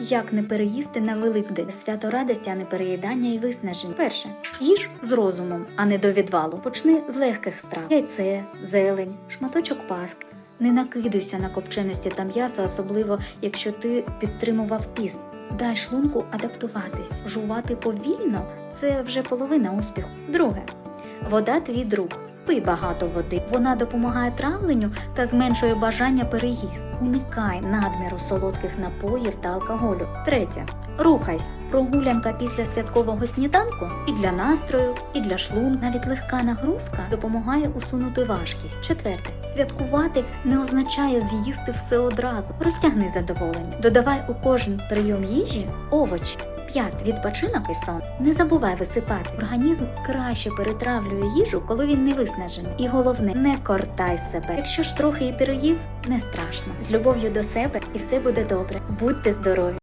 Як не переїсти на Великдень? Свято радості, а не переїдання і виснажень. Перше, їж з розумом, а не до відвалу. Почни з легких страв: яйце, зелень, шматочок паски. Не накидуйся на копченості та м'ясо, особливо якщо ти підтримував піст. Дай шлунку адаптуватись. Жувати повільно це вже половина успіху. Друге, вода твій друг. Пий багато води. Вона допомагає травленню та зменшує бажання переїсти. Уникай надміру солодких напоїв та алкоголю. Третє. Рухайся. Прогулянка після святкового сніданку і для настрою, і для шлунку. Навіть легка нагрузка допомагає усунути важкість. Четверте. Святкувати не означає з'їсти все одразу. Розтягни задоволення. Додавай у кожен прийом їжі овочі. П'ять відпочинок і сон. Не забувай висипати. Організм краще перетравлює їжу, коли він не виснажений. І головне, не кортай себе. Якщо ж трохи і переїв, не страшно. З любов'ю до себе і все буде добре. Будьте здорові!